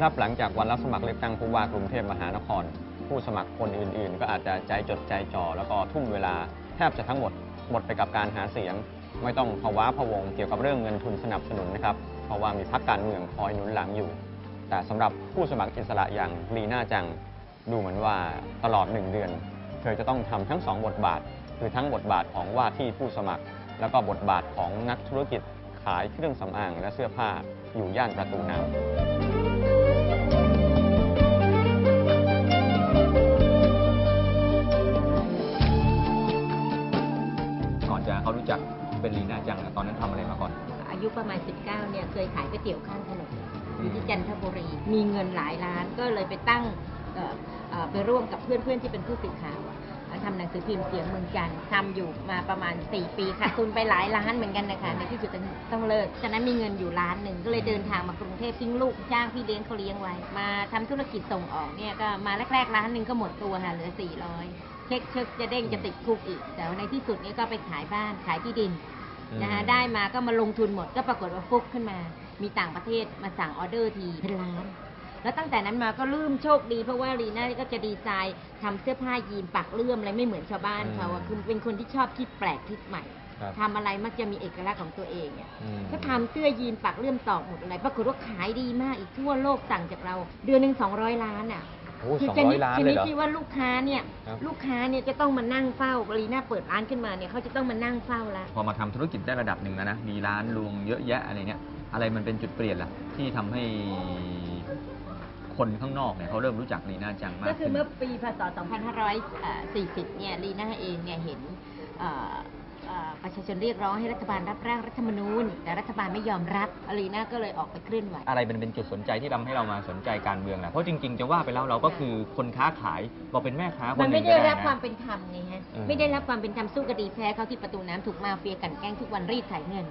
ครับหลังจากวันรับสมัครเลือกตั้งผู้ว่ากรุงเทพมหานคร ผู้สมัครคนอื่นๆ ก็อาจจะใจจดใจจ่อแล้วก็ทุ่มเวลาแทบจะทั้งหมดหมดไปกับการหาเสียง ไม่ต้องภาวะพะวงเกี่ยวกับเรื่องเงินทุนสนับสนุนนะครับเพราะว่ามีพรรคการเมืองคอยหนุนหลังอยู่ แต่สำหรับผู้สมัครอิสระอย่างลีน่าจัง ดูเหมือนว่าตลอดหนึ่งเดือน เธอจะต้องทำทั้งสองบทบาท คือทั้งบทบาทของว่าที่ผู้สมัคร แล้วก็บทบาทของนักธุรกิจขายเครื่องสำอางและเสื้อผ้าอยู่ย่านประตูน้ำ เขารู้จักเป็นลีน่าจังอะตอนนั้นทำอะไรมาก่อน อายุประมาณ 19 เนี่ยเคยขายก๋วยเตี๋ยวข้างถนนอยู่ที่จันทบุรี มีเงินหลายล้านก็เลยไปตั้งเอ่อเอ่อไปร่วมกับเพื่อนๆที่เป็นผู้สื่อข่าวอะทำหนังสือพิมพ์เสียงเมืองจันทร์ทำอยู่มาประมาณ 4 ปีค่ะทุนไปหลายล้านเหมือนกันนะคะในที่สุดต้องต้องเลิกฉะนั้นมีเงินอยู่ล้านหนึ่งก็เลยเดินทางมากรุงเทพทิ้งลูกจ้างพี่เลี้ยงเขาเลี้ยงไว้มาทำธุรกิจส่งออกเนี่ยก็มาแรกๆล้านหนึ่งก็หมดตัวค่ะเหลือ 400 เช็คเช็คจะเด้งจะติดคุกอีก แต่ว่าในที่สุดเนี่ยก็ไปขายบ้านขายที่ดินนะคะได้มาก็มาลงทุนหมดก็ปรากฏว่าฟุกขึ้นมา มีต่างประเทศมาสั่งออเดอร์ทีเป็นล้านแล้วตั้งแต่นั้นมาก็ลืมโชคดีเพราะว่ารีน่าก็จะดีไซน์ทำเสื้อผ้ายีนปักเลื่อมอะไรไม่เหมือนชาวบ้านเขาอะอืมคือเป็นคนที่ชอบคิดแปลกคิดใหม่ครับทำอะไรมักจะมีเอกลักษณ์ของตัวเองอะอืมก็ทำเสื้อยีนปักเลื่อมตอกหมดอะไรปรากฏว่าขายดีมากอีกทั่วโลกสั่งจากเรา เดือนหนึ่งสองร้อยล้านอะ โอ้คืสองชร้อนิยดล้านชเลนิยดเหรอที่ว่าลูกค้าเนี่ย ครับ ลูกค้าเนี่ยจะต้องมานั่งเฝ้ารีน่าเปิดร้านขึ้นมาเนี่ยเขาจะต้องมานั่งเฝ้าละ พอมาทำธุรกิจได้ระดับหนึ่งแล้วนะ มีร้านรวงเยอะแยะอะไรเนี่ยอะไรมันเป็นจุดเปลี่ยนล่ะ ที่ทำให้คนข้างนอกเนี่ยเขาเริ่มรู้จักลีน่าจังมาก็กคือขึ้น เมื่อปีพศ 2540 เนี่ยลีน่าเองเนี่ยเห็นเอ่อเอ่อ ประชาชนเรียกร้องให้รัฐบาลรับร่างรัฐธรรมนูญ แต่รัฐบาลไม่ยอมรับลีน่าก็เลยออกไปเคลื่อนไหว อะไรเป็นเป็นจุดสนใจที่ทำให้เรามาสนใจการเมืองล่ะเพราะจริง ๆ จะว่าไปแล้วเราก็คือคนค้าขายเราเป็นแม่ค้าคนมันหนึ่ไม่งได้ก็รับนะ ความเป็นธรรมไงฮะอืมไม่ได้รับความเป็นธรรมสู้คดีแพ้เขาที่ประตูน้ำถูกมาเฟียกลันแกล้งทุกวันรีดไถเงิน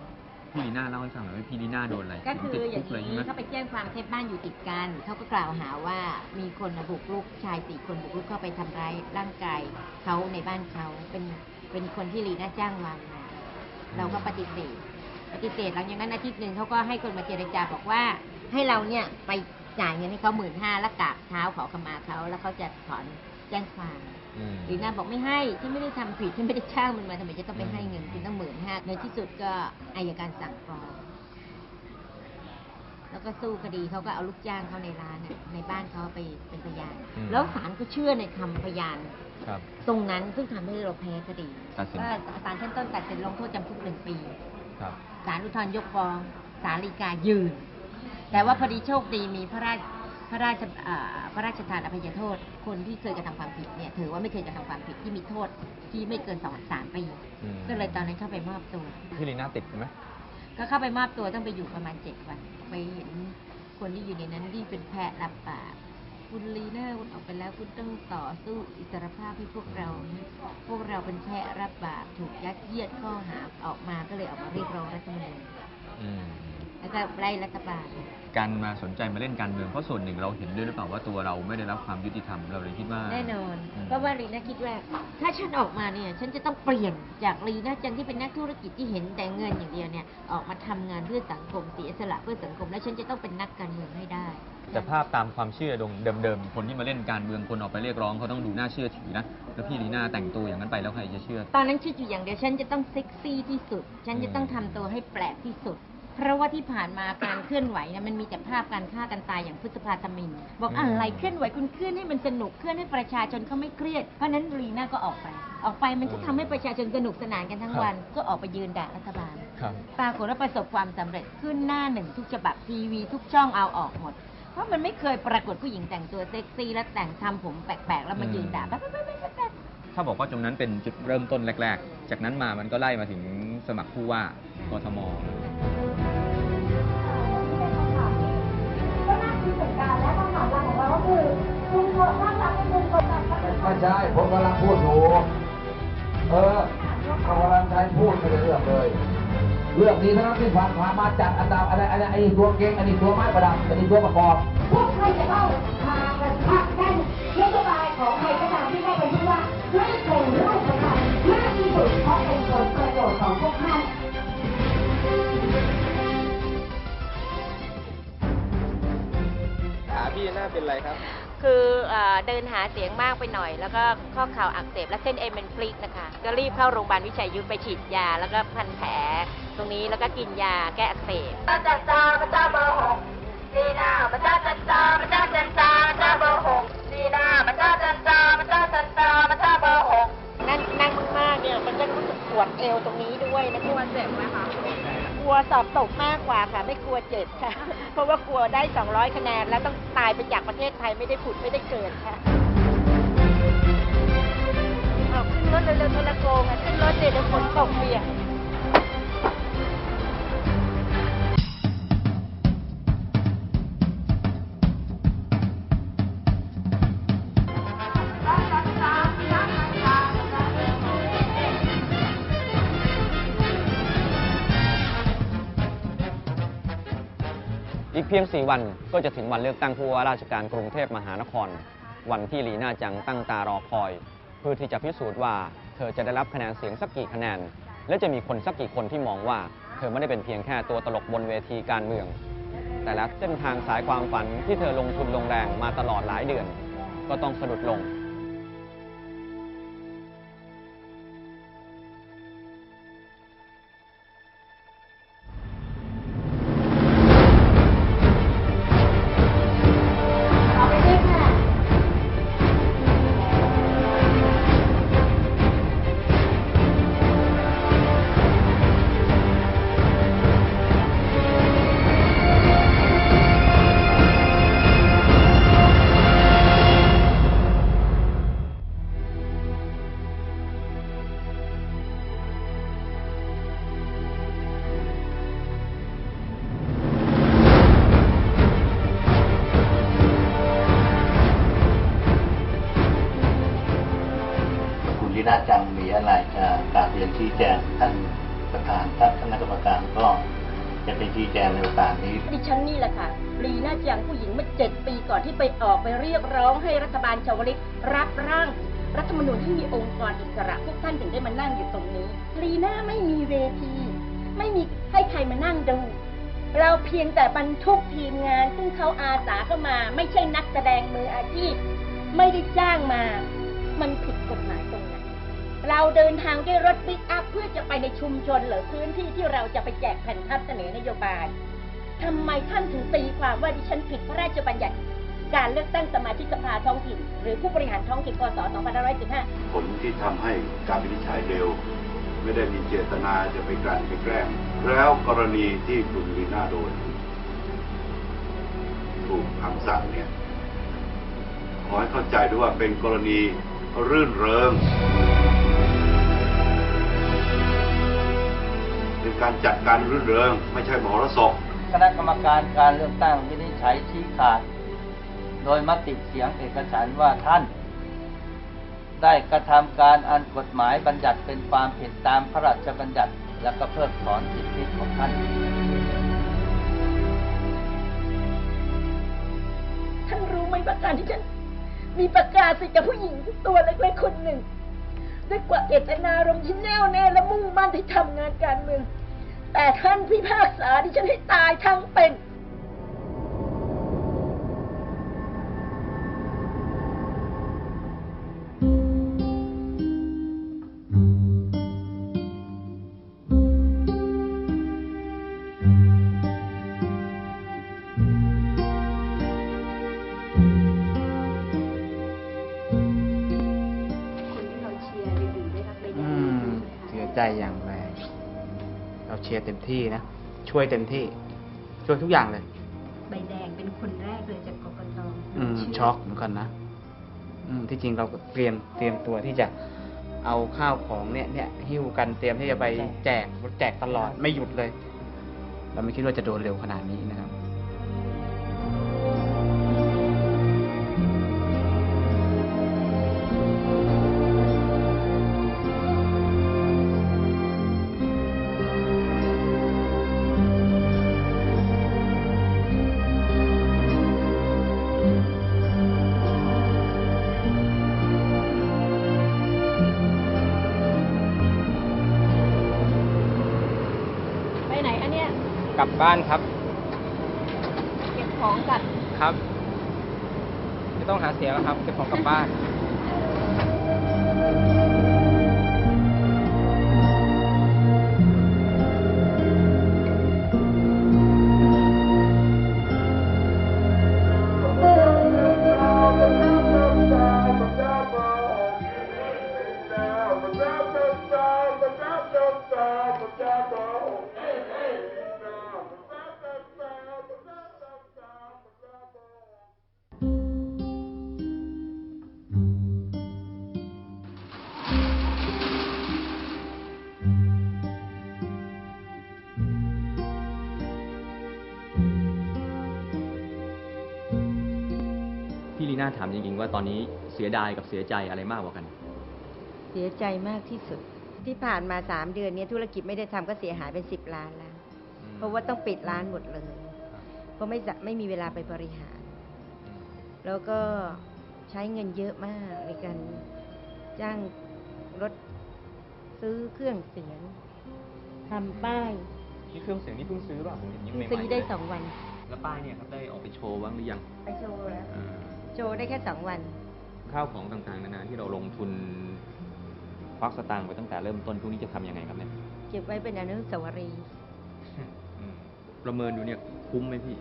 พี่ลีน่าเล่าให้ฟังหน่อยว่าพี่ลีน่าโดนอะไรก็คือติดอคุย่ากงเลยใช่นี้ไหม เขาไปแจ้งความเท็จบ้านอยู่ติดกัน เขาก็กล่าวหาว่ามีคนบุกรุกชายสี่คนบุกรุกเข้าไปทำร้ายร่างกายเขาในบ้านเขาเป็น เป็นคนที่ลีน่าจ้างวานมาเราก็ปฏิเสธ ปฏิเสธหลังจากนั้นอาทิตย์หนึ่งเขาก็ให้คนมาเจรจาบอกว่าให้เราเนี่ยไปจ่ายเงินให้เขาหมื่นห้าแล้วกราบเท้าขอขมาเขาแล้วเขาจะถอนแจ้งความอืมลีน่าบอกไม่ให้ฉันไม่ได้ทำผิดฉันไม่ได้จ้างมันมาทำไมจะต้องไปให้เงินคุณต้องหมื่นห้าในที่สุดก็อายการสั่งฟ้อง แล้วก็สู้คดีเขาก็เอาลูกจ้างเขาในร้านน่ะในบ้านเขาไปเป็นพยาน อืม แล้วศาลก็เชื่อในคำพยาน ครับ ตรงนั้นซึ่งทำให้เราแพ้คดีตัดสิน ว่าศาลชั้นต้นตัดสินลงโทษจำคุกหนึ่งปี ครับ ศาลอุทธรณ์ยกฟ้อง ศาลฎีกายืน แต่ว่าพอดีโชคดีมีพระราชพระราชอ่าพระราชทานอภัยโทษ คนที่เคยกระทำความผิดเนี่ยถือว่าไม่เคยกระทำความผิดที่มีโทษที่ไม่เกินสองสามปี อืม ก็เลยตอนนั้นเข้าไปมอบตัว พี่ลีน่าติดไหม ก็เข้าไปมอบตัวต้องไปอยู่ประมาณเจ็ดวัน ไปเห็นคนที่อยู่ในนั้นที่เป็นแพะรับปากคุณลีเน่าคุณออกไปแล้วคุณต้องต่อสู้อิสรภาพให้พวกเรา พวกเราเป็นแพะรับบาปถูกยัดเยียดข้อหาออกมาก็เลยออกมาเรียกร้องรัฐธรรมนูญอืม แล้วก็ไล่รัฐบาล การมาสนใจมาเล่นการเมืองเพราะส่วนหนึ่งเราเห็นด้วยหรือเปล่าว่าตัวเราไม่ได้รับความยุติธรรมเราเลยคิดว่า แน่นอน อืม เพราะว่าลีน่าคิดว่า ถ้าฉันออกมาเนี่ย ฉันจะต้องเปลี่ยนจากลีน่าจังที่เป็นนักธุรกิจที่เห็นแต่เงินอย่างเดียวเนี่ย ออกมาทำงานเพื่อสังคมเสียสละเพื่อสังคม แล้วฉันจะต้องเป็นนักการเมืองให้ได้ แต่ภาพตามความเชื่อเดิมๆคนที่มาเล่นการเมืองคนออกไปเรียกร้องเขาต้องดูน่าเชื่อถือนะแล้วพี่ลีน่าแต่งตัวอย่างนั้นไปแล้วใครจะเชื่อ ตอนนั้นคิดอยู่อย่างเดียวฉันจะต้องเซ็กซี่ที่สุด ฉันจะต้องทำตัวให้แปลกที่สุด เพราะว่าที่ผ่านมาการเคลื่อนไหวเนี่ยมันมีแต่ภาพการฆ่ากันตายอย่างพฤษภาธมิน บอกอืมอะไรเคลื่อนไหวคุณเคลื่อนให้มันสนุกเคลื่อนให้ประชาชนเขาไม่เครียดเพราะฉะนั้นลีน่าก็ออกไป ออกไปมันก็ทำให้ประชาชนสนุกสนานกันทั้งวัน ก็ออกไปยืนด่ารัฐบาล ครับ ปรากฏว่าประสบความสำเร็จขึ้นหน้าหนึ่งทุกฉบับทีวีทุกช่องเอาออกหมด เพราะมันไม่เคยปรากฏผู้หญิงแต่งตัวเซ็กซี่และแต่งทำผมแปลกๆ แล้วมายืนด่าแป๊บๆๆๆถ้าบอกว่าตรงนั้นเป็นจุดเริ่มต้นแรก ๆ จากนั้นมามันก็ไล่มาถึงสมัครผู้ว่ากทม ไม่ใช่ ผมกำลังพูดอยู่ เออเขากำลังใช้พูดไม่ได้เรื่องเลย เรื่องนี้ทั้งนั้นที่ผ่านผ่านมาจัดอันดับอะไรอะไรไอ้ตัวเก่งอันนี้ตัวไม้ประดับอันนี้ตัวประกอบพวกใครจะต้องพากันผลัก กเป็นไรครับ คือเอ่อเดินหาเสียงมากไปหน่อย แล้วก็ข้อเข่าอักเสบและเส้นเอ็นเป็นพลิกนะคะ ก็รีบเข้าโรงพยาบาลวิชัยยุทธไปฉีดยา แล้วก็พันแผลตรงนี้แล้วก็กินยาแก้อักเสบจ้าจ้าจ้าพระเจ้าเบอร์หกดีนาพระเจ้าจันจาพระเจ้าจันจาพระเจ้าเบอร์หกดีนาพระเจ้าจันจาพระเจ้าจันจาพระเจ้าเบอร์หกนั่งนั่งมากๆเนี่ยมันก็รู้สึกปวดเอวตรงนี้ด้วยนะกลัวเจ็บไหมคะก ลัวสอบตกมากกว่าค่ะ ไม่กลัวเจ็บค่ะ เพราะว่ากลัวได้ 200 คะแนน แล้วต้องตายไปจากประเทศไทยไม่ได้ผุดไม่ได้เกิดค่ะเอาขึ้นรถเร็วๆโทรโกงอะขึ้นรถเดี๋ยวฝนตกเปียก เพียง 4 วันก็จะถึงวันเลือกตั้งผู้ว่าราชการกรุงเทพมหานคร วันที่ลีน่าจังตั้งตารอคอย เพื่อที่จะพิสูจน์ว่า เธอจะได้รับคะแนนเสียงสักกี่คะแนน และจะมีคนสักกี่คนที่มองว่า เธอไม่ได้เป็นเพียงแค่ตัวตลกบนเวทีการเมือง แต่และเส้นทางสายความฝันที่เธอลงทุนลงแรงมาตลอดหลายเดือน ก็ต้องสะดุดลง ณลีน่าจังมีอะไรจะกราบเรียนชี้แจงท่านประธานท่านคณะกรรมการก็จะเป็นชี้แจงในโอกาสนี้ ดิฉันนี่แหละค่ะ ลีน่าจังผู้หญิงเมื่อเจ็ดปีก่อนที่ไปออกไปเรียกร้องให้รัฐบาลชาวลิตรับร่างรัฐธรรมนูญที่มีองค์กรอิสระพวกท่านถึงได้มานั่งอยู่ตรงนี้ ลีน่าไม่มีเวที ไม่มีให้ใครมานั่งดู เราเพียงแต่บรรทุกทีมงาน ซึ่งเขาอาสาเข้ามา ไม่ใช่นักแสดงมืออาชีพ ไม่ได้จ้างมา มันผิดกฎหมาย เราเดินทางด้วยรถปิกอัพเพื่อจะไปในชุมชนหรือพื้นที่ที่เราจะไปแจกแผ่นพับเสนอนโยบายทำไมท่านถึงตีความว่าดิฉันผิดพระราชบัญญัติ การเลือกตั้งสมาชิกสภาท้องถิ่น หรือผู้บริหารท้องถิ่นพศ2515ผลที่ทำให้การวินิจฉัยเร็ว ไม่ได้มีเจตนาจะไปกลั่นไปแกล้ง แล้วกรณีที่คุณลีน่าโดนถูกคำสั่งเนี่ยขอให้เข้าใจด้วยว่าเป็นกรณีรื่นเริง เป็นการจัดการรื่นเริง ไม่ใช่มหรสพคณะกรรมการการเลือกตั้งวินิจฉัยชี้ขาด โดยมติเสียงเอกฉันท์ว่าท่าน ได้กระทำการอันกฎหมายบัญญัติเป็นความผิดตามพระราชบัญญัติ และก็เพิกถอนสิทธิของท่านท่านรู้ไหมว่าการที่ฉันมีประกาศสิทธิ์กับผู้หญิงตัวเล็กๆคนหนึ่ง ด้วยกว่าเจตนารมณ์ที่แน่วแน่และมุ่งมั่นที่ทำงานการเมือง แต่ท่านพิพากษาที่ฉันให้ตายทั้งเป็น เราเชียร์เต็มที่นะ ช่วยเต็มที่ ช่วยทุกอย่างเลย ใบแดงเป็นคนแรกเลยจากกกตอืมช็อกเหมือนกันนะอืมที่จริงเราก็เตรียมเตรียมตัวที่จะเอาข้าวของเนี่ยเนี่ยหิ้วกันเตรียมที่จะไปแจกแจกตลอดไม่หยุดเลย เราไม่คิดว่าจะโดนเร็วขนาดนี้นะครับ บบ้านครับ เก็บของกลับครับต้องหาเสียงแล้วครับ เก็บของกลับบ้าน ถามจริงๆว่าตอนนี้เสียดายกับเสียใจอะไรมากกว่ากัน เสียใจมากที่สุด ที่ผ่านมาสามเดือนเนี้ธุรกิจไม่ได้ทำก็เสียหายเป็นสิบล้านแล้ว เพราะว่าต้องปิดร้านหมดเลย เพราะไม่จะไม่มีเวลาไปบริหาร แล้วก็ใช้เงินเยอะมากในการจ้างรถซื้อเครื่องเสียงทำป้ายนี่เครื่องเสียงนี่เพิ่งซื้อป่ะผมเห็นยังเพิ่งใหม่ๆซื้อได้เลยสองวัน แล้วป้ายเนี่ยครับได้ออกไปโชว์บ้างหรือยัง ไปโชว์แล้ว อ่า โชว์ได้แค่สองวัน ข้าวของต่างๆนานาที่เราลงทุนควักสตางค์ไปตั้งแต่เริ่มต้นพวกนี้จะทำยังไงครับเนี่ยเก็บไว้เป็นอนุสาวรีย์อืมประเมินดูเนี่ยคุ้มไหมพี่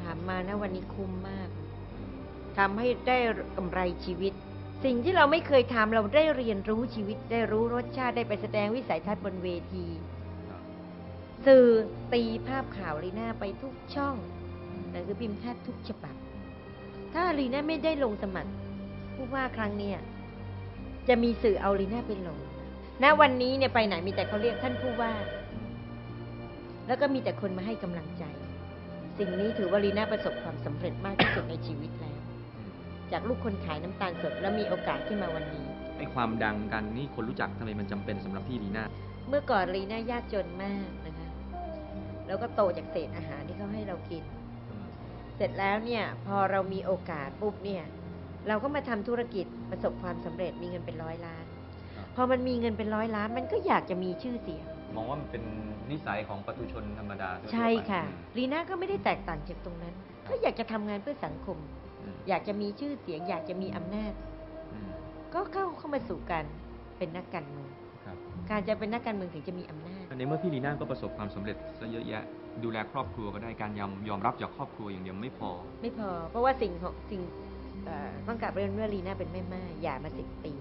ถามมานะวันนี้คุ้มมากทำให้ได้กำไรชีวิต สิ่งที่เราไม่เคยทำเราได้เรียนรู้ชีวิตได้รู้รสชาติได้ไปแสดงวิสัยทัศน์บนเวที สื่อตีภาพข่าวลีน่าไปทุกช่องหนังสือพิมพ์แทบทุกฉบับ ถ้าลีน่าไม่ได้ลงสมัครผู้ว่าครั้งเนี้ยจะมีสื่อเอาลีน่าไปลง ณ วันนี้เนี่ยไปไหนมีแต่เขาเรียกท่านผู้ว่า แล้วก็มีแต่คนมาให้กำลังใจ สิ่งนี้ถือว่าลีน่าประสบความสำเร็จมากที่สุดในชีวิตแล้ว จากลูกคนขายน้ำตาลสดแล้วมีโอกาสขึ้นมาวันนี้ ไอ้ความดังกันนี่คนรู้จักทำไมมันจำเป็นสำหรับพี่ลีน่า เมื่อก่อนลีน่ายากจนมากนะคะ แล้วก็โตจากเศษอาหารที่เขาให้เรากิน เสร็จแล้วเนี่ยพอเรามีโอกาสปุ๊บเนี่ย เราก็มาทำธุรกิจประสบความสำเร็จมีเงินเป็นร้อยล้านครับพอมันมีเงินเป็นร้อยล้านมันก็อยากจะมีชื่อเสียง มองว่ามันเป็นนิสัยของประชาชนธรรมดาทั่วๆไปใช่ค่ะอืมลีน่าก็ไม่ได้แตกต่างจากตรงนั้น ก็อยากจะทำงานเพื่อสังคมอืมอยากจะมีชื่อเสียง อยากจะมีอำนาจอืมก็เข้าเข้ามาสู่การเป็นนักการเมืองครับการจะเป็นนักการเมืองถึงจะมีอำนาจในเมื่อพี่ลีน่าก็ประสบความสำเร็จซะเยอะแยะ ดูแลครอบครัวก็ได้การยอมยอมรับจากครอบครัวอย่างเดียวไม่พอ ไม่พอ เพราะว่าสิ่งของสิ่งเอ่อต้องกลับเรียนว่าลีน่าเป็นแม่ไม้หย่ามาสิบปี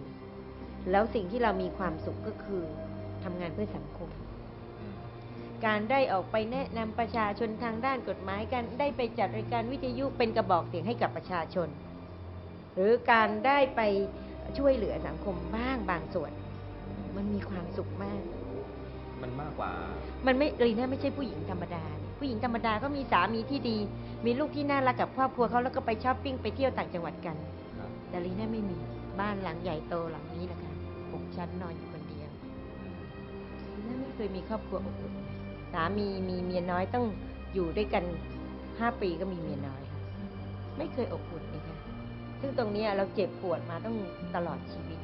แล้วสิ่งที่เรามีความสุขก็คือทำงานเพื่อสังคม การได้ออกไปแนะนำประชาชนทางด้านกฎหมายการได้ไปจัดรายการวิทยุเป็นกระบอกเสียงให้กับประชาชน หรือการได้ไปช่วยเหลือสังคมบ้างบางส่วน มันมีความสุขมาก มันมากกว่า มันไม่ลีน่าไม่ใช่ผู้หญิงธรรมดา ผู้หญิงธรรมดาก็มีสามีที่ดี มีลูกที่น่ารักกับครอบครัวเขาแล้วก็ไปช้อปปิ้งไปเที่ยวต่างจังหวัดกัน ครับแต่ลีน่าไม่มีบ้านหลังใหญ่โตหลังนี้นะคะหกชั้นนอนอยู่คนเดียวลีน่าไม่เคยมีครอบครัวอบอุ่นสามีมีเมียน้อยต้องอยู่ด้วยกันห้าปีก็มีเมียน้อยค่ะ ไม่เคยอบอุ่นเลยค่ะซึ่งตรงเนี้ยเราเจ็บปวดมาต้องตลอดชีวิต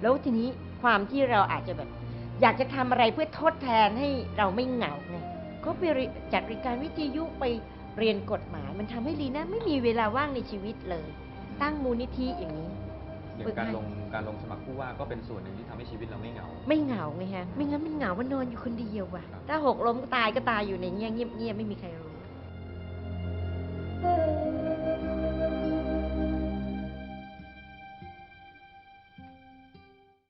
แล้วทีนี้ความที่เราอาจจะแบบ อยากจะทำอะไรเพื่อทดแทนให้เราไม่เหงาไงก็ไปเรียจัดรายการวิทยุไปเรียนกฎหมาย มันทำให้ลีน่าไม่มีเวลาว่างในชีวิตเลย ตั้งมูลนิธิอย่างนี้ อย่างการลงการลงสมัครผู้ว่าก็เป็นส่วนหนึ่งที่ทำให้ชีวิตเราไม่เหงา ไม่เหงาไงฮะ ไม่งั้นมันเหงามันนอนอยู่คนเดียวว่ะครับถ้าหกล้มตายก็ตายอยู่ในเงี้ยเงียบๆไม่มีใครรู้